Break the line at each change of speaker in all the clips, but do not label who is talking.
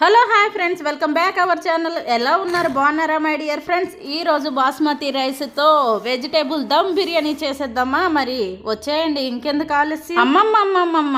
Hello hi friends. Welcome back our channel. ఎలా ఉన్నారు? బాగున్నారా మై డియర్ ఫ్రెండ్స్? ఈ రోజు బాస్మతి రైస్తో వెజిటేబుల్ దమ్ బిర్యానీ చేసేద్దామా? మరి వచ్చేయండి. ఇంకెందుకు ఆలస్యం? అమ్మమ్మ అమ్మమ్మమ్మ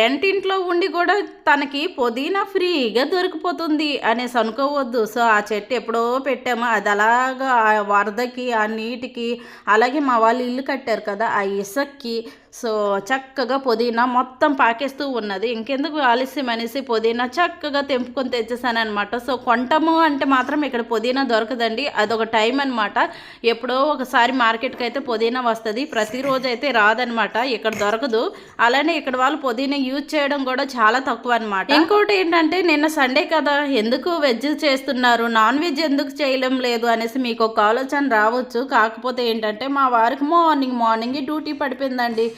రెంటింట్లో ఉండి కూడా తనకి పుదీనా ఫ్రీగా దొరికిపోతుంది అనేసి అనుకోవద్దు. సో ఆ చెట్టు ఎప్పుడో పెట్టాము. అది అలాగా ఆ వరదకి ఆ నీటికి అలాగే మా వాళ్ళు ఇల్లు కట్టారు కదా ఆ ఇసక్కి సో చక్కగా పుదీనా మొత్తం పాకేస్తూ ఉన్నది. ఇంకెందుకు ఆలస్యం అనేసి పుదీనా చక్కగా తెంపుకొని తెచ్చేసానమాట సో కొంటము అంటే మాత్రం ఇక్కడ పుదీనా దొరకదండి. అదొక టైం అనమాట ఎప్పుడో ఒకసారి మార్కెట్కి అయితే పుదీనా వస్తుంది. ప్రతిరోజు అయితే రాదనమాట ఇక్కడ దొరకదు. అలానే ఇక్కడ వాళ్ళు పుదీనా యూజ్ చేయడం కూడా చాలా తక్కువ అనమాట ఇంకోటి ఏంటంటే నిన్న సండే కదా ఎందుకు వెజ్ చేస్తున్నారు? నాన్ వెజ్ ఎందుకు చేయడం లేదు అనేసి మీకు ఒక ఆలోచన రావచ్చు. కాకపోతే ఏంటంటే మా వారికి మార్నింగ్ మార్నింగ్ డ్యూటీ పడిపోయిందండి.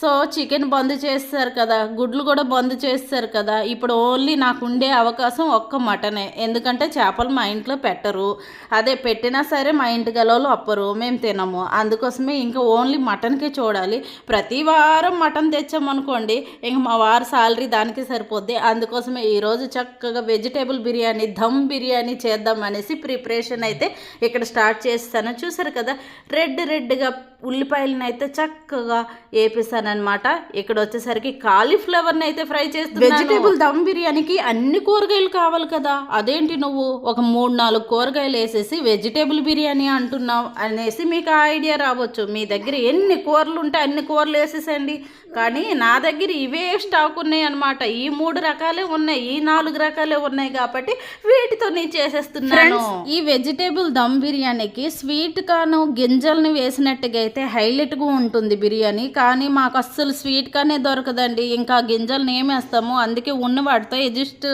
సో చికెన్ బంద్ చేస్తారు కదా గుడ్లు కూడా బంద్ చేస్తారు కదా ఇప్పుడు ఓన్లీ నాకు ఉండే అవకాశం ఒక్క మటనే. ఎందుకంటే చేపలు మా ఇంట్లో పెట్టరు. అదే పెట్టినా సరే మా ఇంటి గలవలు అప్పరు మేము తినము. అందుకోసమే ఇంకా ఓన్లీ మటన్కే చూడాలి. ప్రతి వారం మటన్ తెచ్చామనుకోండి ఇంక మా వారి సాలరీ దానికి సరిపోద్ది. అందుకోసమే ఈరోజు చక్కగా వెజిటేబుల్ బిర్యానీ దమ్ బిర్యానీ చేద్దాం అనేసి ప్రిపరేషన్ అయితే ఇక్కడ స్టార్ట్ చేస్తాను. చూసారు కదా రెడ్ రెడ్గా ఉల్లిపాయలను అయితే చక్కగా వేపిస్తానమాట ఇక్కడ వచ్చేసరికి కాలీఫ్లవర్ని అయితే ఫ్రై చేస్తున్నాను. వెజిటేబుల్ దమ్ బిర్యానీకి అన్ని కూరగాయలు కావాలి కదా. అదేంటి నువ్వు? ఒక మూడు నాలుగు కూరగాయలు వేసేసి వెజిటేబుల్ బిర్యానీ అంటున్నావు అనేసి మీకు ఆ ఐడియా రావచ్చు. మీ దగ్గర ఎన్ని కూరలు ఉంటే అన్ని కూరలు వేసేసండి కానీ నా దగ్గర ఇవే స్టాక్ ఉన్నాయి అనమాట ఈ మూడు రకాలే ఉన్నాయి. ఈ నాలుగు రకాలే ఉన్నాయి కాబట్టి వీటితో నేను చేసేస్తున్నాను ఈ వెజిటేబుల్ దమ్ బిర్యానీకి స్వీట్ కాను గింజల్ని వేసినట్టుగా అయితే హైలైట్గా ఉంటుంది బిర్యానీ. కానీ మాకు అస్సలు స్వీట్ కానే దొరకదండి. ఇంకా గింజల్ని ఏమేస్తాము అందుకే ఉన్న వాటితో అడ్జస్ట్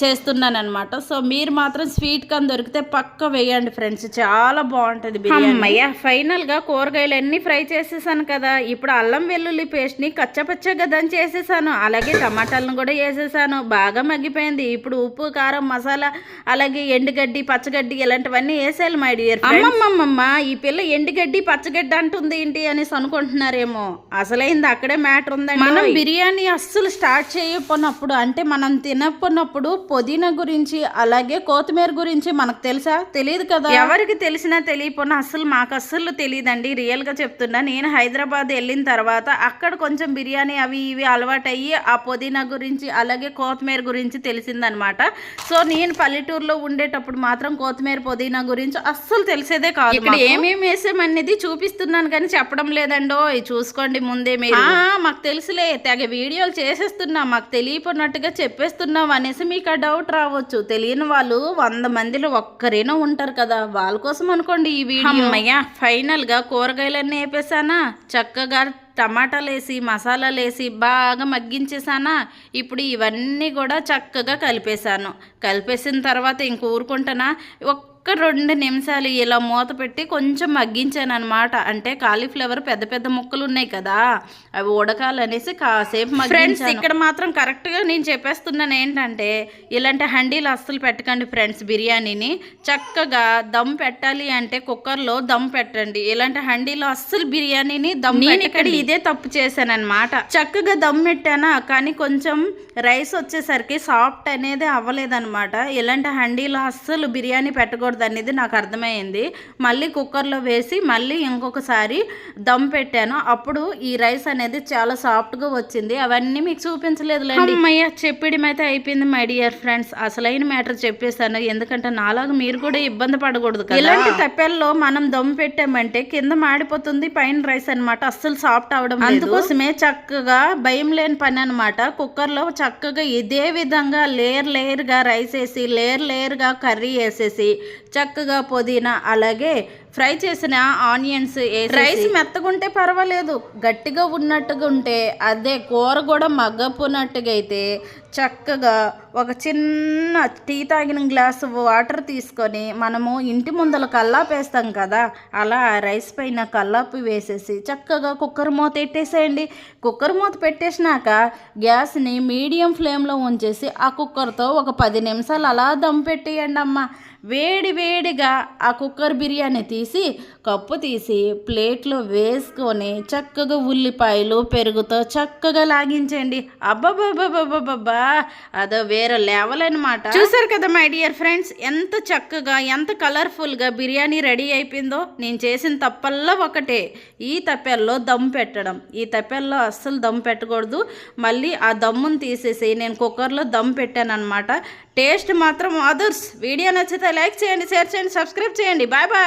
చేస్తున్నాను అనమాట సో మీరు మాత్రం స్వీట్ కాన్ దొరికితే పక్క వేయండి ఫ్రెండ్స్. చాలా బాగుంటుంది బిర్యానీ. ఫైనల్గా కూరగాయలు అన్నీ ఫ్రై చేసేసాను కదా. ఇప్పుడు అల్లం వెల్లుల్లి పేస్ట్ని కచ్చపచ్చగా దంచి చేసేసాను. అలాగే టమాటాలను కూడా వేసేసాను. బాగా మగ్గిపోయింది. ఇప్పుడు ఉప్పు కారం మసాలా అలాగే ఎండుగడ్డి పచ్చగడ్డి ఇలాంటివన్నీ వేసేయాలి మై డియర్ అమ్మమ్మమ్మ ఈ పిల్ల ఎండుగడ్డి పచ్చగడ్డి అంటుంది ఏంటి అనేసి అనుకుంటున్నారేమో. అసలైంది అక్కడే మ్యాటర్ ఉందండి. మనం బిర్యానీ అస్సలు స్టార్ట్ చేయకపోయినప్పుడు అంటే మనం తినకపోయినప్పుడు పుదీనా గురించి అలాగే కొత్తిమీర గురించి మనకు తెలుసా? తెలియదు కదా? ఎవరికి తెలిసినా తెలియకపోయినా అస్సలు మాకు అస్సలు తెలియదండి. రియల్గా చెప్తున్నా నేను హైదరాబాద్ వెళ్ళిన తర్వాత అక్కడ కొంచెం బిర్యానీ అవి ఇవి అలవాటయ్యి ఆ పుదీనా గురించి అలాగే కొత్తిమీర గురించి తెలిసిందనమాట. సో నేను పల్లెటూరులో ఉండేటప్పుడు మాత్రం కొత్తిమీర పుదీనా గురించి అస్సలు తెలిసేదే కాదు ఇక్కడ ఏమేమి వేసామనేది చూపిస్తున్నాను కానీ చెప్పడం లేదండో చూసుకోండి ముందే మీరు. మాకు తెలుసులే తెగ వీడియోలు చేసేస్తున్నాం మాకు తెలియపోయినట్టుగా చెప్పేస్తున్నాం అనేసి మీకు ఆ డౌట్ రావచ్చు. తెలియని వాళ్ళు వంద మందిలో ఒక్కరైనా ఉంటారు కదా వాళ్ళ కోసం అనుకోండి ఈ వీడియో. అమ్మయ్య ఫైనల్గా కూరగాయలన్నీ వేపేసానా చక్కగా టమాటాలు వేసి మసాలాలు వేసి బాగా మగ్గించేసానా ఇప్పుడు ఇవన్నీ కూడా చక్కగా కలిపేశాను. కలిపేసిన తర్వాత ఇంక ఊరుకుంటానా? ఒక్క రెండు నిమిషాలు ఇలా మూత పెట్టి కొంచెం మగ్గించాను అనమాట అంటే కాలీఫ్లవర్ పెద్ద పెద్ద ముక్కలు ఉన్నాయి కదా అవి ఉడకాలనేసి కాసేపు ఫ్రెండ్స్ ఇక్కడ మాత్రం కరెక్ట్గా నేను చెప్పేస్తున్నాను ఏంటంటే ఇలాంటి హండీలు అస్సలు పెట్టకండి ఫ్రెండ్స్ బిర్యానీని. చక్కగా దమ్ పెట్టాలి అంటే కుక్కర్లో దమ్ పెట్టండి. ఇలాంటి హండీలో అస్సలు బిర్యానీని దమ్ నేను ఇక్కడ ఇదే తప్పు చేశాను అనమాట చక్కగా దమ్ పెట్టానా కానీ కొంచెం రైస్ వచ్చేసరికి సాఫ్ట్ అనేది అవ్వలేదన్నమాట. ఇలాంటి హండీలో అస్సలు బిర్యానీ పెట్టకూడదు. అనేది నాకు అర్థమైంది. మళ్ళీ కుక్కర్లో వేసి మళ్ళీ ఇంకొకసారి దమ్ పెట్టాను. అప్పుడు ఈ రైస్ అనేది చాలా సాఫ్ట్గా వచ్చింది. అవన్నీ మీకు చూపించలేదులేండి. అమ్మయ్య చెప్పడం అయితే అయిపోయింది మై డియర్ ఫ్రెండ్స్. అసలైన మ్యాటర్ చెప్పేశాను. ఎందుకంటే నాలాగా మీరు కూడా ఇబ్బంది పడకూడదు ఇలాంటి తప్పెల్లో మనం దమ్ పెట్టామంటే కింద మాడిపోతుంది పైన రైస్ అన్నమాట. అస్సలు సాఫ్ట్ అవడం అందుకోసమే చక్కగా భయం లేని పని అనమాట కుక్కర్లో చక్కగా ఇదే విధంగా లేయర్ లేయర్గా రైస్ వేసి లేయర్ లేయర్గా కర్రీ వేసేసి చక్కగా పుదీనా అలాగే ఫ్రై చేసిన ఆనియన్స్ రైస్ మెత్తగుంటే పర్వాలేదు. గట్టిగా ఉన్నట్టుగా ఉంటే అదే కూర కూడా మగ్గపునట్టుగా అయితే చక్కగా ఒక చిన్న టీ తాగిన గ్లాసు వాటర్ తీసుకొని మనము ఇంటి ముందల కల్లాపు వేస్తాం కదా అలా ఆ రైస్ పైన కల్లాపు వేసేసి చక్కగా కుక్కర్ మూత పెట్టేసేయండి. కుక్కర్ మూత పెట్టేసినాక గ్యాస్ని మీడియం ఫ్లేమ్లో ఉంచేసి ఆ కుక్కర్తో ఒక పది నిమిషాలు అలా దమ్ పెట్టేయండి అమ్మ వేడి వేడిగా ఆ కుక్కర్ బిర్యానీ తీసి కప్పు తీసి ప్లేట్లో వేసుకొని చక్కగా ఉల్లిపాయలు పెరుగుతో చక్కగా లాగించండి. అబ్బబ్బబ్బబ్బబ్బబ్బా అదో వేరే లెవెల్ అనమాట చూసారు కదా మై డియర్ ఫ్రెండ్స్ ఎంత చక్కగా ఎంత కలర్ఫుల్గా బిర్యానీ రెడీ అయిపోయిందో? నేను చేసిన తప్పల్లో ఒకటే. ఈ తప్పెల్లో దమ్ పెట్టడం. ఈ తప్పెల్లో అస్సలు దమ్ పెట్టకూడదు. మళ్ళీ ఆ దమ్మును తీసేసి నేను కుక్కర్లో దమ్ పెట్టాను అనమాట టేస్ట్ మాత్రం అదర్స్ వీడియో నచ్చితే లైక్ చేయండి షేర్ చేయండి సబ్స్క్రైబ్ చేయండి. Bye bye.